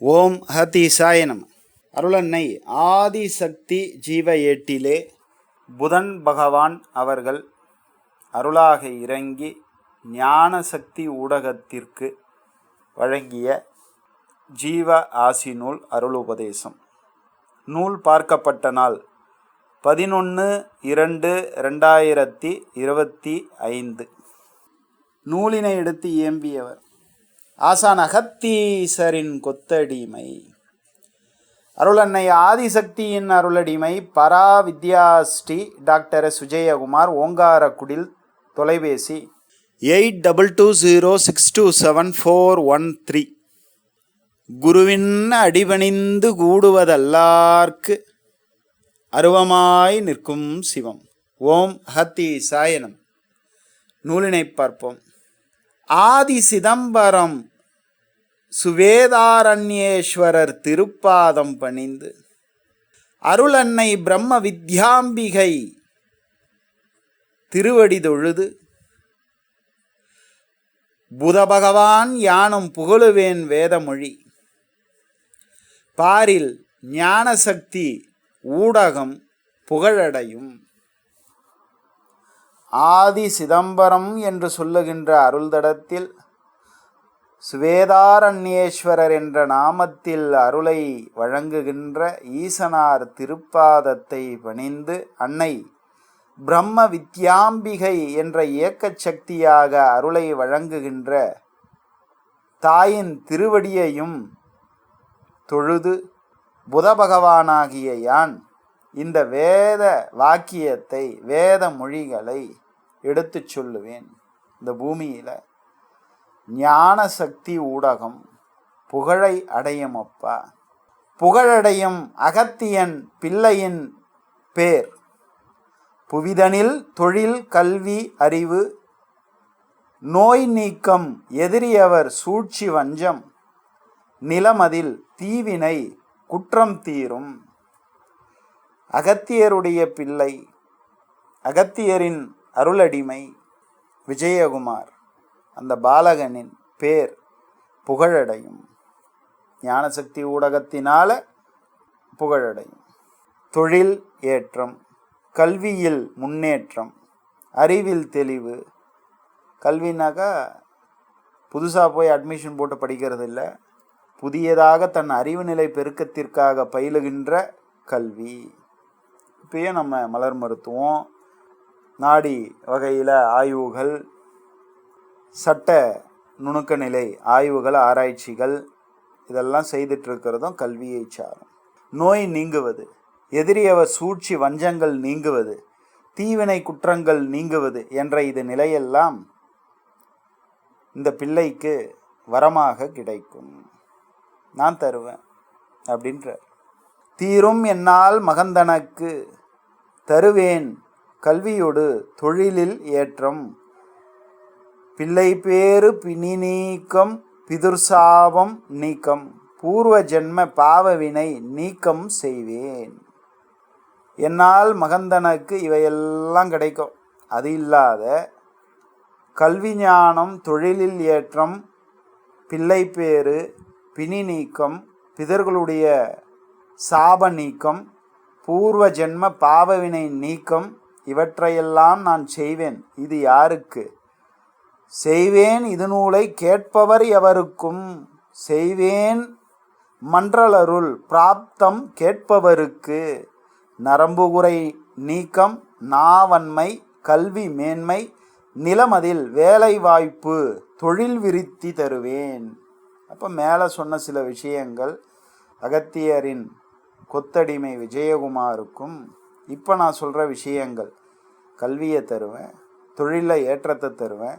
ஓம் ஹதி சாயனம் அருளன்னை ஆதிசக்தி ஜீவ ஏட்டிலே புதன் பகவான் அவர்கள் அருளாக இறங்கி ஞானசக்தி ஊடகத்திற்கு வழங்கிய ஜீவ ஆசி நூல் அருளுபதேசம். நூல் பார்க்கப்பட்ட நாள் பதினொன்று இரண்டு ரெண்டாயிரத்தி இருபத்தி ஐந்து. நூலினை எடுத்து இயம்பியவர் ஆசான் அகத்தீசரின் கொத்தடிமை. அருளன்னை ஆதிசக்தியின் அருளடிமை பரா வித்யாஸ்ரீ டாக்டர் சுஜயகுமார் ஓங்காரக்குடில் தொலைபேசி eight double two zero six two seven four one three. குருவின் அடிபணிந்து கூடுவதல்லார்க்கு அருவமாய் நிற்கும் சிவம். ஓம் ஹத்தி சாயனம் நூலினை பார்ப்போம். ஆதி சிதம்பரம் சுவேதாரண்யேஸ்வரர் திருப்பாதம் பணிந்து. அருளன்னை பிரம்ம வித்யாம்பிகை திருவடி தொழுது புதபகவான் யானும் புகழுவேன் வேதமொழி. பாரில் ஞானசக்தி ஊடகம் புகழடையும். ஆதி சிதம்பரம் என்று சொல்லுகின்ற அருள்தடத்தில் சுவேதாரண்யேஸ்வரர் என்ற நாமத்தில் அருளை வழங்குகின்ற ஈசனார் திருப்பாதத்தை பணிந்து அன்னை பிரம்ம வித்யாம்பிகை என்ற இயக்கச் சக்தியாக அருளை வழங்குகின்ற தாயின் திருவடியையும் தொழுது புதபகவானாகிய யான் இந்த வேத வாக்கியத்தை வேத மொழிகளை எடுத்துச் சொல்லுவேன். இந்த பூமியில் ஞான சக்தி ஊடகம் புகழை அடையும் அப்பா. புகழடையும் அகத்தியன் பிள்ளையின் பேர். புவிதனில் தொழில் கல்வி அறிவு நோய் நீக்கம் எதிரியவர் சூழ்ச்சி வஞ்சம் நிலமதில் தீவினை குற்றம் தீரும். அகத்தியருடைய பிள்ளை அகத்தியரின் அருளடிமை விஜயகுமார். அந்த பாலகனின் பேர் புகழடையும். ஞானசக்தி ஊடகத்தினால புகழடையும். தொழில் ஏற்றம் கல்வியில் முன்னேற்றம் அறிவில் தெளிவு. கல்வினாக்கா புதுசாக போய் அட்மிஷன் போட்டு படிக்கிறது இல்லை. புதியதாக தன் அறிவு நிலை பெருக்கத்திற்காக பயிலுகின்ற கல்வி. இப்பயே நம்ம மலர் மருத்துவம் நாடி வகையில் ஆய்வுகள் சட்ட நுணுக்க நிலை ஆய்வுகள் ஆராய்ச்சிகள் இதெல்லாம் செய்துட்ருக்கிறதும் கல்வியை சாரும். நோய் நீங்குவது எதிரியவர் சூழ்ச்சி வஞ்சங்கள் நீங்குவது தீவினை குற்றங்கள் நீங்குவது என்ற இது நிலையெல்லாம் இந்த பிள்ளைக்கு வரமாக கிடைக்கும். நான் தருவேன் அப்படின்ற தீரும் என்னால் மகந்தனக்கு தருவேன் கல்வியோடு தொழிலில் ஏற்றம். பிள்ளை பேறு பிணி நீக்கம். பிதுர்சாபம் நீக்கம் பூர்வ ஜென்ம பாவவினை நீக்கம் செய்வேன். என்னால் மகந்தனுக்கு இவையெல்லாம் கிடைக்கும். அது இல்லாத கல்வி ஞானம் தொழிலில் ஏற்றம் பிள்ளை பேறு பிணி நீக்கம் பிதர்களுடைய சாப நீக்கம் பூர்வ ஜென்ம பாவவினை நீக்கம் இவற்றையெல்லாம் நான் செய்வேன். இது யாருக்கு? செய்வேன் இது நூலை கேட்பவர் எவருக்கும்? செய்வேன் மன்றலருள் பிராப்தம் கேட்பவருக்கு. நரம்புகுறை நீக்கம் நாவன்மை கல்வி மேன்மை நிலமதில் வேலை வாய்ப்பு தொழில் விருத்தி தருவேன். அப்போ மேலே சொன்ன சில விஷயங்கள் அகத்தியரின் கொத்தடிமை விஜயகுமாருக்கும் இப்போ நான் சொல்கிற விஷயங்கள் கல்வியை தருவேன் தொழிலை ஏற்றத்தை தருவேன்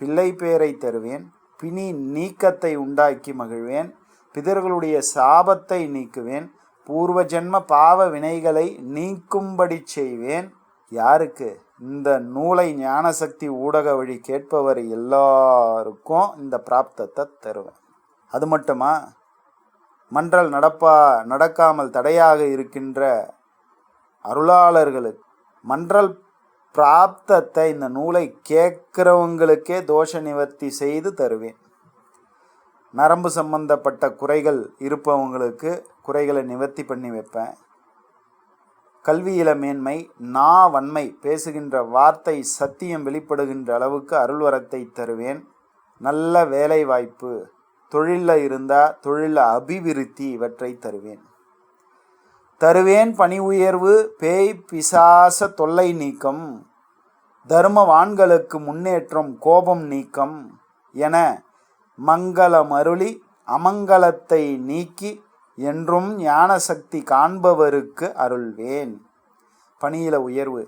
பிள்ளை பேரை தருவேன் பிணி நீக்கத்தை உண்டாக்கி மகிழ்வேன் பிதர்களுடைய சாபத்தை நீக்குவேன் பூர்வ ஜென்ம பாவ வினைகளை நீக்கும்படி செய்வேன். யாருக்கு? இந்த நூலை ஞானசக்தி ஊடக வழி கேட்பவர் எல்லாருக்கும் இந்த பிராப்தத்தை தருவேன். அது மட்டுமா? மன்றல் நடப்பா நடக்காமல் தடையாக இருக்கின்ற அருளாளர்களுக்கு மன்றல் பிராப்தத்தை இந்த நூலை கேட்குறவங்களுக்கே தோஷ நிவர்த்தி செய்து தருவேன். நரம்பு சம்பந்தப்பட்ட குறைகள் இருப்பவங்களுக்கு குறைகளை நிவர்த்தி பண்ணி வைப்பேன். கல்வியில மேன்மை நா வன்மை பேசுகின்ற வார்த்தை சத்தியம் வெளிப்படுகின்ற அளவுக்கு அருள்வரத்தை தருவேன். நல்ல வேலை வாய்ப்பு தொழிலில் இருந்தால் தொழிலில் அபிவிருத்தி இவற்றை தருவேன். தருவேன் பணி உயர்வு பேய் பிசாச தொல்லை நீக்கம் தர்மவான்களுக்கு முன்னேற்றம் கோபம் நீக்கம் என மங்களமருளி அமங்கலத்தை நீக்கி என்றும் ஞான சக்தி காண்பவருக்கு அருள்வேன். பணியில உயர்வு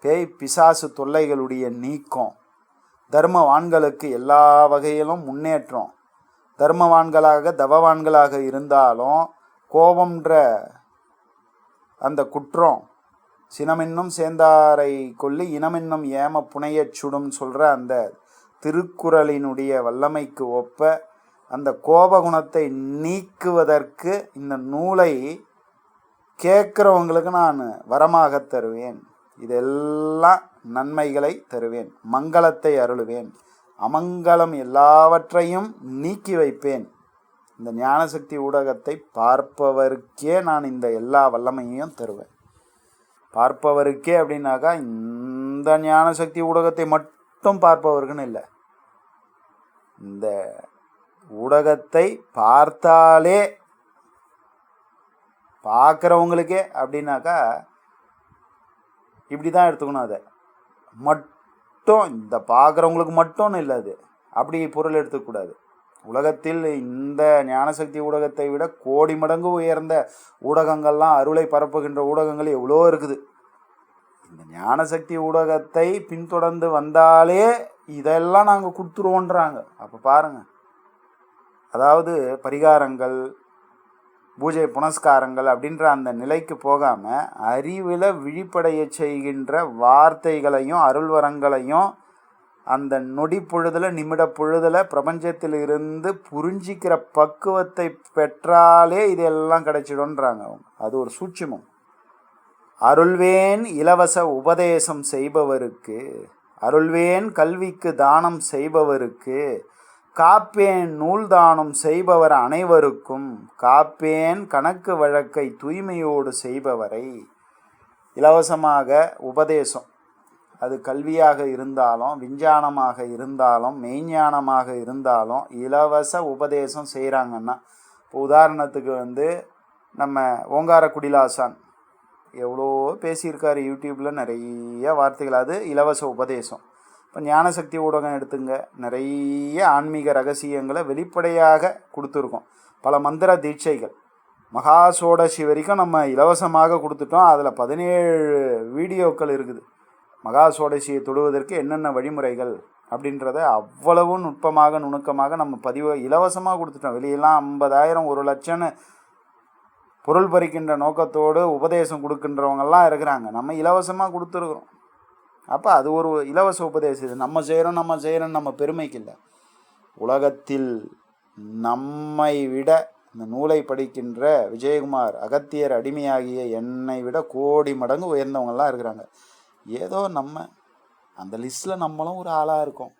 பேய் பிசாசு தொல்லைகளுடைய நீக்கம் தர்மவான்களுக்கு எல்லா வகையிலும் முன்னேற்றம் தர்மவான்களாக தவவான்களாக இருந்தாலும் கோபம்ன்ற அந்த குற்றம் சினமென்னும் சேந்தாரை கொல்லி இனமென்னும் ஏம புனையச் சுடும் சொல்கிற அந்த திருக்குறளினுடைய வல்லமைக்கு ஒப்ப அந்த கோபகுணத்தை நீக்குவதற்கு இந்த நூலை கேட்குறவங்களுக்கு நான் வரமாக தருவேன். இதெல்லாம் நன்மைகளை தருவேன். மங்களத்தை அருளுவேன். அமங்கலம் எல்லாவற்றையும் நீக்கி வைப்பேன். இந்த ஞானசக்தி ஊடகத்தை பார்ப்பவருக்கே நான் இந்த எல்லா வல்லமையையும் தருவேன். பார்ப்பவருக்கே அப்படின்னாக்கா இந்த ஞானசக்தி ஊடகத்தை மட்டும் பார்ப்பவருக்குன்னு இல்லை. இந்த ஊடகத்தை பார்த்தாலே பார்க்குறவங்களுக்கே அப்படின்னாக்கா இப்படி தான் எடுத்துக்கணும் அதை. மட் மட்டும் இந்த பார்க்குறவங்களுக்கு மட்டும்னு இல்லை அது. அப்படி பொருள் எடுத்துக்கூடாது உலகத்தில் இந்த ஞானசக்தி ஊடகத்தை விட கோடி மடங்கு உயர்ந்த ஊடகங்கள்லாம் அருளை பரப்புகின்ற ஊடகங்கள் எவ்வளோ இருக்குது. இந்த ஞானசக்தி ஊடகத்தை பின்தொடர்ந்து வந்தாலே இதெல்லாம் நாங்கள் கொடுத்துருவோன்றாங்க. அப்போ பாருங்கள் அதாவது பரிகாரங்கள் பூஜை புனஸ்காரங்கள் அப்படின்ற அந்த நிலைக்கு போகாமல் அறிவில் விழிப்படைய செய்கின்ற வார்த்தைகளையும் அருள்வரங்களையும் அந்த நொடி பொழுதில் நிமிட பொழுதில் பிரபஞ்சத்தில் இருந்து புரிஞ்சிக்கிற பக்குவத்தை பெற்றாலே இதெல்லாம் கிடைச்சிடும்ன்றாங்க அவங்க. அது ஒரு சூட்சுமம். அருள்வேன் இலவச உபதேசம் செய்பவருக்கு அருள்வேன் கல்விக்கு தானம் செய்பவருக்கு காப்பேன் நூல்தானம் செய்பவர் அனைவருக்கும் காப்பேன் கணக்கு வழக்கை தூய்மையோடு செய்பவரை. இலவசமாக உபதேசம். அது கல்வியாக இருந்தாலும் விஞ்ஞானமாக இருந்தாலும் மெய்ஞானமாக இருந்தாலும் இலவச உபதேசம் செய்கிறாங்கன்னா இப்போ உதாரணத்துக்கு வந்து நம்ம ஓங்கார குடிலாசான் எவ்வளோ பேசியிருக்காரு யூடியூப்பில் நிறைய வார்த்தைகள். அது இலவச உபதேசம். இப்போ ஞானசக்தி ஊடகம் எடுத்துங்க. நிறைய ஆன்மீக ரகசியங்களை வெளிப்படையாக கொடுத்துருக்கோம். பல மந்திர தீட்சைகள். மகா சோடசி வரைக்கும் நம்ம இலவசமாக கொடுத்துட்டோம். அதில் பதினேழு வீடியோக்கள் இருக்குது. மகா சோடசியை தொடுவதற்கு என்னென்ன வழிமுறைகள் அப்படின்றத அவ்வளவு நுட்பமாக நுணுக்கமாக நம்ம பதிவு இலவசமாக கொடுத்துட்டோம். வெளியெல்லாம் ஐம்பதாயிரம் ஒரு லட்சம்னு பொருள் பறிக்கின்ற நோக்கத்தோடு உபதேசம் கொடுக்கின்றவங்கெல்லாம் இருக்கிறாங்க. நம்ம இலவசமாக கொடுத்துருக்குறோம். அப்போ அது ஒரு இலவச உபதேசம் இது. நம்ம செய்கிறோம் நம்ம செய்கிறோம் நம்ம பெருமைக்கு இல்லை உலகத்தில் நம்மை விட இந்த நூலை படிக்கின்ற விஜயகுமார் அகத்தியர் அடிமையாகிய என்னை விட கோடி மடங்கு உயர்ந்தவங்கள்லாம் இருக்கிறாங்க. ஏதோ நம்ம அந்த லிஸ்ட்டில் நம்மளும் ஒரு ஆளாக இருக்கோம்.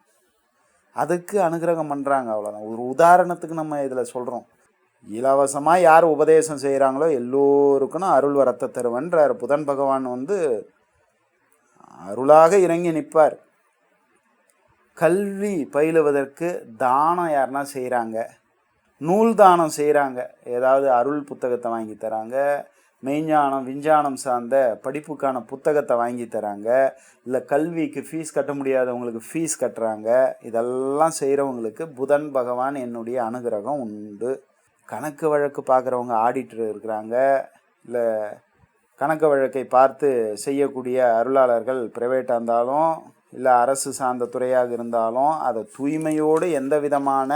அதுக்கு அனுகிரகம் பண்ணுறாங்க அவ்வளோதான் ஒரு உதாரணத்துக்கு நம்ம இதில் சொல்கிறோம் இலவசமாக யார் உபதேசம் செய்கிறாங்களோ எல்லோருக்கும் நான் அருள் வரத்தை தருவன்றார் புதன் பகவான் வந்து அருளாக இறங்கி நிற்பார். கல்வி பயிலுவதற்கு தானம் யாருன்னா செய்கிறாங்க நூல் தானம் செய்கிறாங்க ஏதாவது அருள் புத்தகத்தை வாங்கி தராங்க. மெய்ஞானம் விஞ்ஞானம் சார்ந்த படிப்புக்கான புத்தகத்தை வாங்கி தராங்க. இல்லை கல்விக்கு ஃபீஸ் கட்ட முடியாதவங்களுக்கு ஃபீஸ் கட்டுறாங்க. இதெல்லாம் செய்கிறவங்களுக்கு புதன் பகவான் என்னுடைய அனுகிரகம் உண்டு. கணக்கு வழக்கு பார்க்குறவங்க ஆடிட்டர் இருக்கிறாங்க. இல்லை கணக்கு வழக்கை பார்த்து செய்யக்கூடிய அருளாளர்கள் பிரைவேட்டாக இருந்தாலும் இல்லை அரசு சார்ந்த துறையாக இருந்தாலும் அதை தூய்மையோடு எந்த விதமான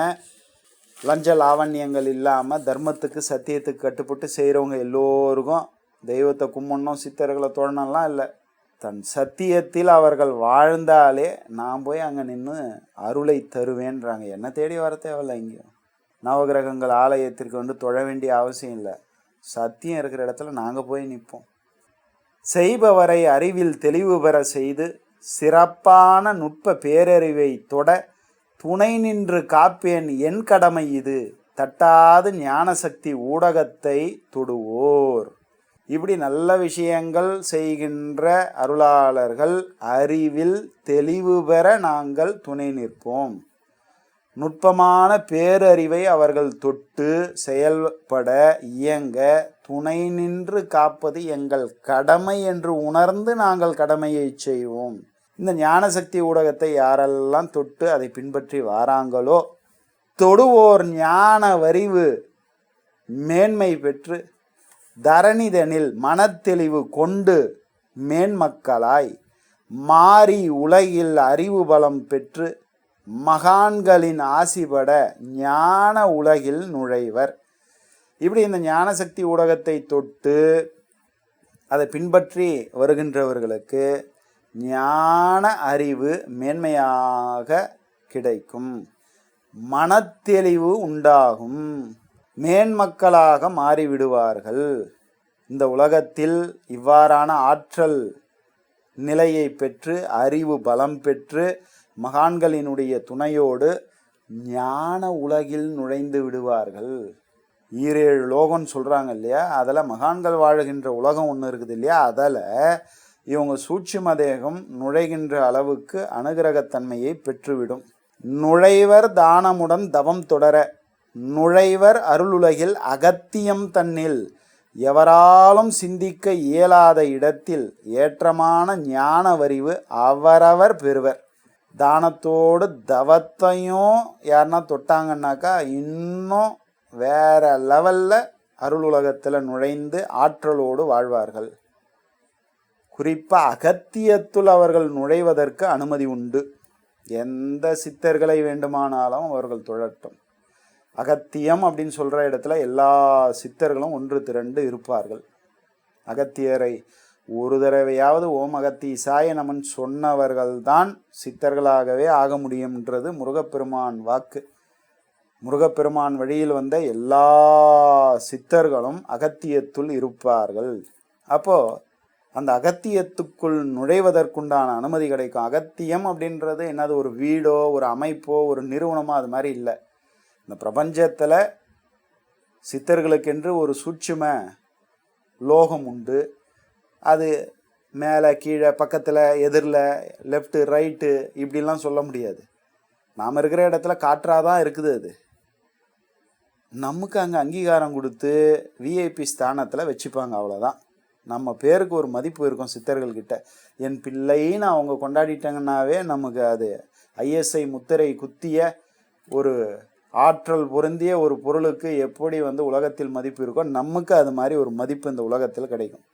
லஞ்ச லாவண்யங்கள் இல்லாமல் தர்மத்துக்கு சத்தியத்துக்கு கட்டுப்பட்டு செய்கிறவங்க எல்லோருக்கும் தெய்வத்தை கும்பிடணும் சித்தர்களை தோழனெல்லாம் இல்லை. தன் சத்தியத்தில் அவர்கள் வாழ்ந்தாலே நான் போய் அங்கே நின்று அருளை தருவேன்றாங்க. என்ன தேடி வர தேவையில்ல இங்கேயும். நவகிரகங்கள் ஆலயத்திற்கு வந்து தொழ வேண்டிய அவசியம் இல்லை. சத்தியம் இருக்கிற இடத்துல நாங்கள் போய் நிற்போம் செய்பவரை அறிவில் தெளிவு பெற செய்து சிறப்பான நுட்ப பேரறிவை தொட துணை நின்று காப்பேன் என் கடமை இது. தட்டாது ஞானசக்தி ஊடகத்தை தொடுவோர். இப்படி நல்ல விஷயங்கள் செய்கின்ற அருளாளர்கள் அறிவில் தெளிவு பெற நாங்கள் துணை நிற்போம். நுட்பமான பேரறிவை அவர்கள் தொட்டு செயல்பட இயங்க துணை நின்று காப்பது எங்கள் கடமை என்று உணர்ந்து நாங்கள் கடமையை செய்வோம். இந்த ஞானசக்தி ஊடகத்தை யாரெல்லாம் தொட்டு அதை பின்பற்றி வாராங்களோ தொடுவோர் ஞான வரிவு மேன்மை பெற்று தரணிதனில் மனத்தெளிவு கொண்டு மேன்மக்களாய் மாறி உலகில் அறிவு பலம் பெற்று மகான்களின் ஆசிபட ஞான உலகில் நுழைவர். இப்படி இந்த ஞானசக்தி ஊடகத்தை தொட்டு அதை பின்பற்றி வருகின்றவர்களுக்கு ஞான அறிவு மேன்மையாக கிடைக்கும். மனத்தெளிவு உண்டாகும். மேன்மக்களாக மாறிவிடுவார்கள். இந்த உலகத்தில் இவ்வாறான ஆற்றல் நிலையை பெற்று அறிவு பலம் பெற்று மகான்களினுடைய துணையோடு ஞான உலகில் நுழைந்து விடுவார்கள். ஈரேழு லோகம்னு சொல்கிறாங்க இல்லையா? அதில் மகான்கள் வாழுகின்ற உலகம் ஒன்று இருக்குது இல்லையா? அதில் இவங்க சூட்சும தேகம் நுழைகின்ற அளவுக்கு அனுகிரகத்தன்மையை பெற்றுவிடும். நுழைவர் தானமுடன் தவம் தொடர நுழைவர் அருளுலகில் அகத்தியம் தன்னில் எவராலும் சிந்திக்க இயலாத இடத்தில் ஏற்றமான ஞான வரிவு அவரவர் பெறுவர். தானத்தோடு தவத்தையும் யாருன்னா தொட்டாங்கன்னாக்கா இன்னும் வேற லெவலில் அருள் உலகத்தில் நுழைந்து ஆற்றலோடு வாழ்வார்கள். குறிப்பாக அகத்தியத்துள் அவர்கள் நுழைவதற்கு அனுமதி உண்டு. எந்த சித்தர்களை வேண்டுமானாலும் அவர்கள் தொழட்டும். அகத்தியம் அப்படின்னு சொல்கிற இடத்துல எல்லா சித்தர்களும் ஒன்று திரண்டு இருப்பார்கள். அகத்தியரை ஒரு தடவையாவது ஓம் அகத்தி சாய நமன் சொன்னவர்கள்தான் சித்தர்களாகவே ஆக முடியும்ன்றது முருகப்பெருமான் வாக்கு. முருகப்பெருமான் வழியில் வந்த எல்லா சித்தர்களும் அகத்தியத்துள் இருப்பார்கள். அப்போ அந்த அகத்தியத்துக்குள் நுழைவதற்குண்டான அனுமதி கிடைக்கும். அகத்தியம் அப்படின்றது என்னது? ஒரு வீடோ ஒரு அமைப்போ ஒரு நிறுவனமோ அது மாதிரி இல்லை. இந்த பிரபஞ்சத்தில் சித்தர்களுக்கென்று ஒரு சூட்சும லோகம் உண்டு. அது மேலே கீழே பக்கத்தில் எதிரில் லெஃப்ட்டு ரைட்டு இப்படிலாம் சொல்ல முடியாது. நாம் இருக்கிற இடத்துல காற்றாக தான் இருக்குது அது. நமக்கு அங்கே அங்கீகாரம் கொடுத்து விஐபி ஸ்தானத்தில் வச்சுப்பாங்க அவ்வளோதான் நம்ம பேருக்கு ஒரு மதிப்பு இருக்கும் சித்தர்கள்கிட்ட என் பிள்ளைன்னு அவங்க கொண்டாடிட்டாங்கன்னாவே நமக்கு அது ஐஎஸ்ஐ முத்திரை குத்திய ஒரு ஆற்றல் பொருந்திய ஒரு பொருளுக்கு எப்படி வந்து உலகத்தில் மதிப்பு இருக்கோ நமக்கு அது மாதிரி ஒரு மதிப்பு இந்த உலகத்தில் கிடைக்கும்.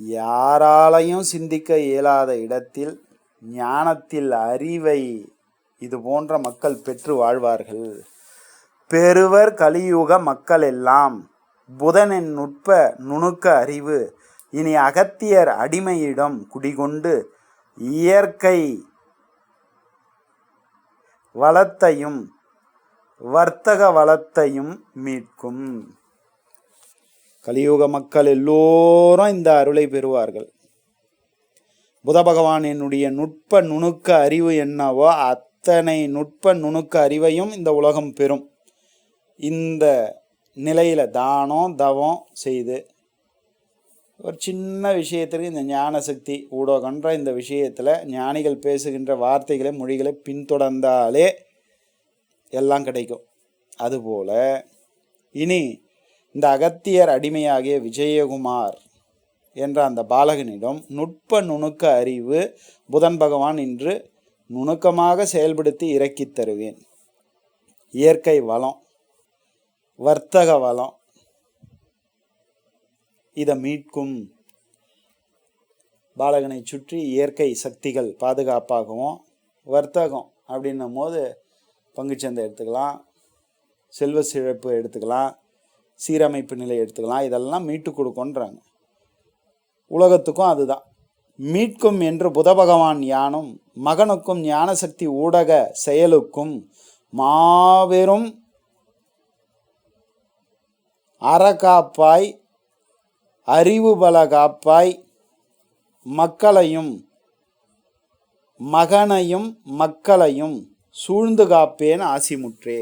யாராலையும் சிந்திக்க இயலாத இடத்தில் ஞானத்தில் அறிவை இது போன்ற மக்கள் பெற்று வாழ்வார்கள். பெருவர் கலியுக மக்கள் எல்லாம் புதனின் நுட்ப நுணுக்க அறிவு இனி அகத்தியர் அடிமையிடம் குடிகொண்டு இயற்கை வளத்தையும் வர்த்தக வளத்தையும் மீட்கும். கலியுக மக்கள் எல்லோரும் இந்த அருளை பெறுவார்கள். புத பகவானினுடைய நுட்ப நுணுக்க அறிவு என்னவோ அத்தனை நுட்ப நுணுக்க அறிவையும் இந்த உலகம் பெறும். இந்த நிலையில் தானம் தவம் செய்து ஒரு சின்ன விஷயத்திற்கு இந்த ஞான சக்தி ஊடகன்ற இந்த விஷயத்தில் ஞானிகள் பேசுகின்ற வார்த்தைகளை மொழிகளை பின்தொடர்ந்தாலே எல்லாம் கிடைக்கும். அதுபோல் இனி இந்த அகத்தியர் அடிமையாகிய விஜயகுமார் என்ற அந்த பாலகனிடம் நுட்ப நுணுக்க அறிவு புதன் பகவான் இன்று நுணுக்கமாக செயல்படுத்தி இறக்கித் தருவேன். இயற்கை வளம் வர்த்தக வளம் இதை மீட்கும் பாலகனை சுற்றி இயற்கை சக்திகள் பாதுகாப்பாகவும் வர்த்தகம் அப்படின்னும் போது பங்குச்சந்தை எடுத்துக்கலாம் செல்வ சிழப்பு எடுத்துக்கலாம் சீரமைப்பு நிலை எடுத்துக்கலாம். இதெல்லாம் மீட்டு கொடுக்குன்றாங்க உலகத்துக்கும் அதுதான். மீட்கும் என்று புத பகவான் யானும் மகனுக்கும் ஞானசக்தி ஊடக செயலுக்கும் மாபெரும் அறகாப்பாய் அறிவு பல காப்பாய் மக்களையும் மகனையும் மக்களையும் சூழ்ந்து காப்பேன் ஆசிமுற்றே.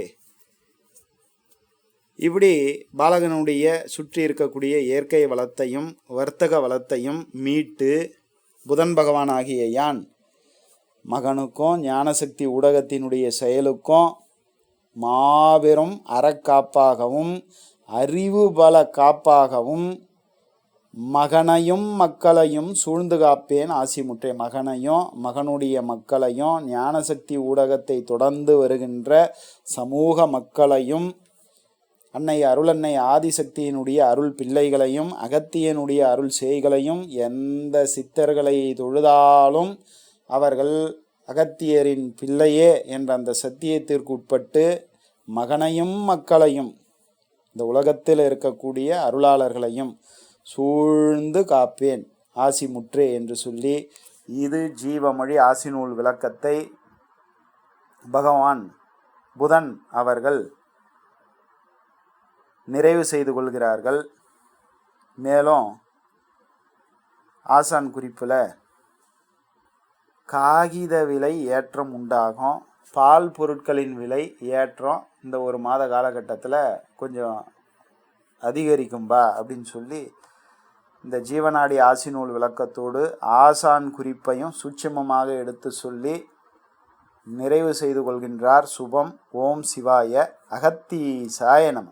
இப்படி பாலகனுடைய சுற்றி இருக்கக்கூடிய இயற்கை வளத்தையும் வர்த்தக வளத்தையும் மீட்டு புதன் பகவான் ஆகிய யான் மகனுக்கும் ஞானசக்தி ஊடகத்தினுடைய செயலுக்கும் மாபெரும் அறக்காப்பாகவும் அறிவு பல காப்பாகவும் மகனையும் மக்களையும் சூழ்ந்து காப்பேன். ஆசிமுற்றே மகனையும் மகனுடைய மக்களையும் ஞானசக்தி ஊடகத்தை தொடர்ந்து வருகின்ற சமூக மக்களையும் அன்னை அருளன்னை ஆதிசக்தியினுடைய அருள் பிள்ளைகளையும் அகத்தியனுடைய அருள் செய்களையும் எந்த சித்தர்களை தொழுதாலும் அவர்கள் அகத்தியரின் பிள்ளையே என்ற அந்த சத்தியத்திற்கு உட்பட்டு மகனையும் மக்களையும் இந்த உலகத்தில் இருக்கக்கூடிய அருளாளர்களையும் சூழ்ந்து காப்பேன் ஆசி முற்றே என்று சொல்லி இது ஜீவமொழி ஆசிநூல் விளக்கத்தை பகவான் புதன் அவர்கள் நிறைவு செய்து கொள்கிறார்கள். மேலும் ஆசான் குறிப்பில் காகித விலை ஏற்றம் உண்டாகும். பால் பொருட்களின் விலை ஏற்றம் இந்த ஒரு மாத காலகட்டத்தில் கொஞ்சம் அதிகரிக்கும்பா அப்படின்னு சொல்லி இந்த ஜீவநாடி ஆசிநூல் விளக்கத்தோடு ஆசான் குறிப்பையும் சூட்சமமாக எடுத்து சொல்லி நிறைவு செய்து கொள்கின்றார். சுபம். ஓம் சிவாய. அகத்தீசாய நம.